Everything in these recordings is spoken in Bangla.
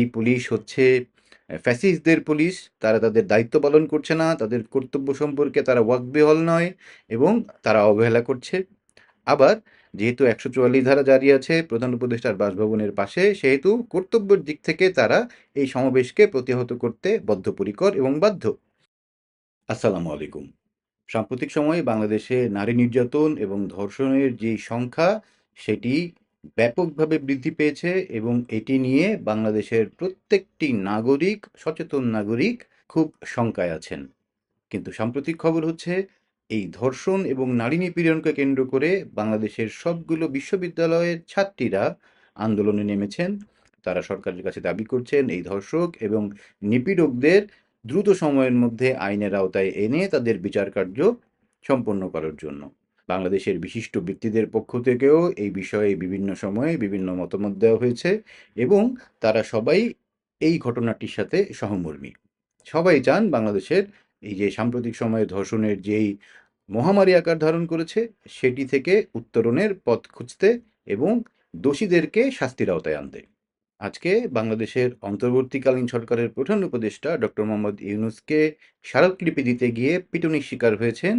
এই পুলিশ হচ্ছে ফ্যাসিস্টদের পুলিশ। তারা তাদের দায়িত্ব পালন করছে না, তাদের কর্তব্য সম্পর্কে তারা ওয়াকবেহল নয় এবং তারা অবহেলা করছে। আবার যেহেতু একশো চুয়াল্লিশ ধারা জারি আছে, প্রধান উপদেষ্টার বাসভবনের পাশে, সেহেতু কর্তব্যের দিক থেকে তারা এই সমাবেশকে প্রতিহত করতে বদ্ধপরিকর এবং বাধ্য। আসসালামু আলাইকুম। সাম্প্রতিক সময়ে বাংলাদেশে নারী নির্যাতন এবং ধর্ষণের যে সংখ্যা, সেটি ব্যাপকভাবে বৃদ্ধি পেয়েছে এবং এটি নিয়ে বাংলাদেশের প্রত্যেকটি নাগরিক, সচেতন নাগরিক খুব শঙ্কায় আছেন। কিন্তু সাম্প্রতিক খবর হচ্ছে, এই ধর্ষণ এবং নারী নিপীড়নকে কেন্দ্র করে বাংলাদেশের সবগুলো বিশ্ববিদ্যালয়ের ছাত্রীরা আন্দোলনে নেমেছেন। তারা সরকারের কাছে দাবি করছেন, এই ধর্ষক এবং নিপীড়কদের দ্রুত সময়ের মধ্যে আইনের আওতায় এনে তাদের বিচার কার্য সম্পন্ন করার জন্য। বাংলাদেশের বিশিষ্ট ব্যক্তিদের পক্ষ থেকেও এই বিষয়ে বিভিন্ন সময়ে বিভিন্ন মতামত দেওয়া হয়েছে এবং তারা সবাই এই ঘটনাটির সাথে সহমর্মী। সবাই চান বাংলাদেশের এই যে সাম্প্রতিক সময়ে ধর্ষণের যেই মহামারী আকার ধারণ করেছে, সেটি থেকে উত্তরণের পথ খুঁজতে এবং দোষীদেরকে শাস্তির আওতায় আনতে। আজকে বাংলাদেশের অন্তর্বর্তীকালীন সরকারের প্রধান উপদেষ্টা ডক্টর মোহাম্মদ ইউনুসকে স্মারকলিপি দিতে গিয়ে পিটুনির শিকার হয়েছেন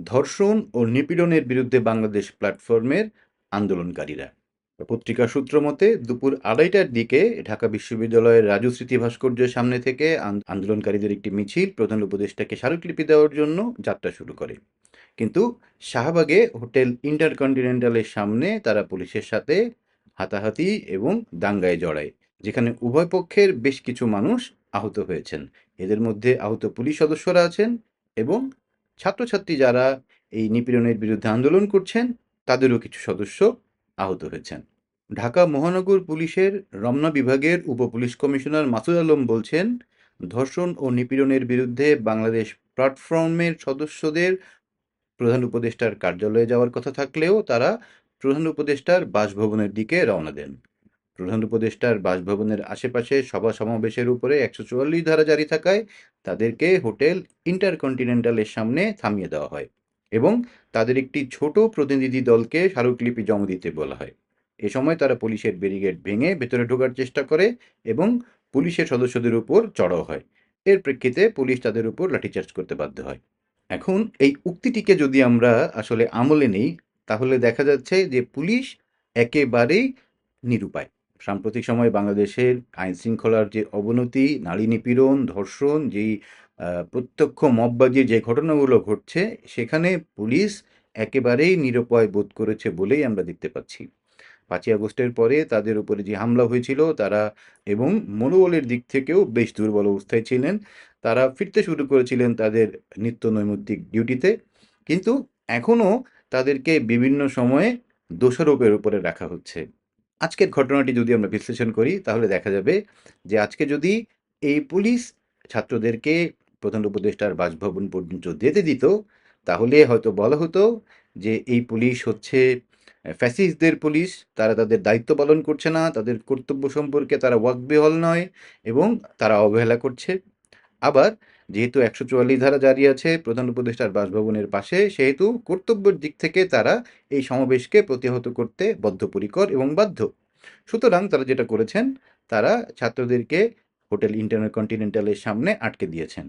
ধর্ষণ ও নিপীড়নের বিরুদ্ধে বাংলাদেশ প্ল্যাটফর্মের আন্দোলনকারীরা। পত্রিকা সূত্র মতে, দুপুর আড়াইটার দিকে ঢাকা বিশ্ববিদ্যালয়ের রাজু স্মৃতি ভাস্কর্যের সামনে থেকে আন- আন্দোলনকারীদের একটি মিছিল প্রধান উপদেষ্টাকে স্মারকলিপি দেওয়ার জন্য যাত্রা শুরু করে। কিন্তু শাহবাগে হোটেল ইন্টারকন্টিনেন্টালের সামনে তারা পুলিশের সাথে হাতাহাতি এবং দাঙ্গায় জড়ায়, যেখানে উভয় পক্ষের বেশ কিছু মানুষ আহত হয়েছেন। এদের মধ্যে আহত পুলিশ সদস্যরা আছেন এবং ছাত্রছাত্রী যারা এই নিপীড়নের বিরুদ্ধে আন্দোলন করছেন, তাদেরও কিছু সদস্য আহত হয়েছেন। ঢাকা মহানগর পুলিশের রমনা বিভাগের উপপুলিশ কমিশনার মাসুদ আলম বলছেন, ধর্ষণ ও নিপীড়নের বিরুদ্ধে বাংলাদেশ প্ল্যাটফর্মের সদস্যদের প্রধান উপদেষ্টার কার্যালয়ে যাওয়ার কথা থাকলেও তারা প্রধান উপদেষ্টার বাসভবনের দিকে রওনা দেন। প্রধান উপদেষ্টার বাসভবনের আশেপাশে সভা সমাবেশের উপরে একশো চুয়াল্লিশ ধারা জারি থাকায় তাদেরকে হোটেল ইন্টারকন্টিনেন্টালের সামনে থামিয়ে দেওয়া হয় এবং তাদের একটি ছোট প্রতিনিধি দলকে স্মারকলিপি জমা দিতে বলা হয়। এ সময় তারা পুলিশের ব্যারিকেড ভেঙে ভেতরে ঢোকার চেষ্টা করে এবং পুলিশের সদস্যদের উপর চড়াও হয়। এর প্রেক্ষিতে পুলিশ তাদের উপর লাঠিচার্জ করতে বাধ্য হয়। এখন এই উক্তিটিকে যদি আমরা আসলে আমলে নেই, তাহলে দেখা যাচ্ছে যে পুলিশ একেবারেই নিরুপায়। সাম্প্রতিক সময়ে বাংলাদেশের আইন শৃঙ্খলার যে অবনতি, নারী নিপীড়ন, ধর্ষণ, যেই প্রত্যক্ষ মববাজির যে ঘটনাগুলো ঘটছে, সেখানে পুলিশ একেবারেই নিরুপায় বোধ করেছে বলেই আমরা দেখতে পাচ্ছি। পাঁচই আগস্টের পরে তাদের উপরে যে হামলা হয়েছিল, তারা এবং মনোবলের দিক থেকেও বেশ দুর্বল অবস্থায় ছিলেন। তারা ফিরতে শুরু করেছিলেন তাদের নিত্য নৈমিত্তিক ডিউটিতে, কিন্তু এখনও তাদেরকে বিভিন্ন সময়ে দোষারোপের উপরে রাখা হচ্ছে। আজকের ঘটনাটি যদি আমরা বিশ্লেষণ করি, তাহলে দেখা যাবে যে আজকে যদি এই পুলিশ ছাত্রদেরকে প্রধান উপদেষ্টার বাসভবন পর্যন্ত যেতে দিত, তাহলে হয়তো বলা হতো যে এই পুলিশ হচ্ছে ফ্যাসিস্টদের পুলিশ, তারা তাদের দায়িত্ব পালন করছে না, তাদের কর্তব্য সম্পর্কে তারা ওয়াকবেহল নয় এবং তারা অবহেলা করছে। আবার যেহেতু একশো চুয়াল্লিশ ধারা জারি আছে, প্রধান উপদেষ্টার বাসভবনের পাশে, সেহেতু কর্তব্যের দিক থেকে তারা এই সমাবেশকে প্রতিহত করতে বদ্ধপরিকর এবং বাধ্য। সুতরাং তারা যেটা করেছেন, তারা ছাত্রদেরকে হোটেল ইন্টারকন্টিনেন্টালের সামনে আটকে দিয়েছেন।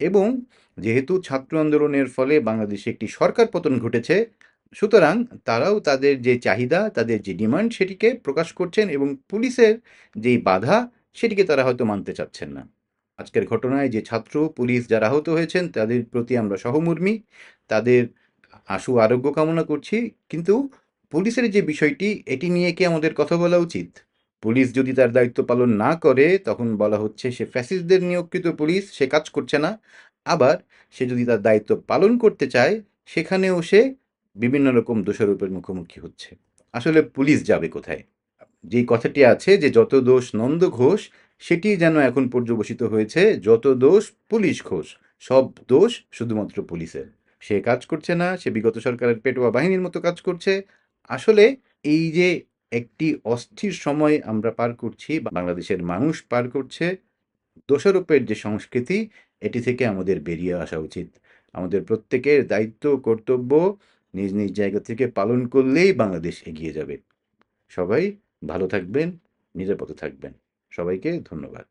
এবং যেহেতু ছাত্র আন্দোলনের ফলে বাংলাদেশে একটি সরকার পতন ঘটেছে, সুতরাং তারাও তাদের যে চাহিদা, তাদের যে ডিমান্ড, সেটিকে প্রকাশ করছেন এবং পুলিশের যেই বাধা, সেটিকে তারা হয়তো মানতে চাচ্ছেন না। আজকের ঘটনায় যে ছাত্র, পুলিশ যারা আহত হয়েছেন, তাদের প্রতি আমরা সহমর্মী। তাদের আশু আরোগ্য কামনা করছি। কিন্তু পুলিশের যে বিষয়টি, এটি নিয়ে কি আমাদের কথা বলা উচিত? পুলিশ যদি তার দায়িত্ব পালন না করে, তখন বলা হচ্ছে সে ফ্যাসিস্টদের নিয়োগকৃত পুলিশ, সে কাজ করছে না। আবার সে যদি তার দায়িত্ব পালন করতে চায়, সেখানেও সে বিভিন্ন রকম দোষারোপের মুখোমুখি হচ্ছে। আসলে পুলিশ যাবে কোথায়? যে কথাটি আছে যে, যত দোষ নন্দ ঘোষ সেটি যেন এখন পর্যবসিত হয়েছে যত দোষ পুলিশ ঘোষ সব দোষ শুধুমাত্র পুলিশের। সে কাজ করছে না, সে বিগত সরকারের পেটোয়া বাহিনীর মতো কাজ করছে। আসলে এই যে একটি অস্থির সময় আমরা পার করছি বাংলাদেশের মানুষ পার করছে, দোষারোপের যে সংস্কৃতি, এটি থেকে আমাদের বেরিয়ে আসা উচিত। আমাদের প্রত্যেকের দায়িত্ব, কর্তব্য নিজ নিজ জায়গা থেকে পালন করলেই বাংলাদেশ এগিয়ে যাবে। সবাই ভালো থাকবেন, নিরাপদে থাকবেন। সবাইকে ধন্যবাদ।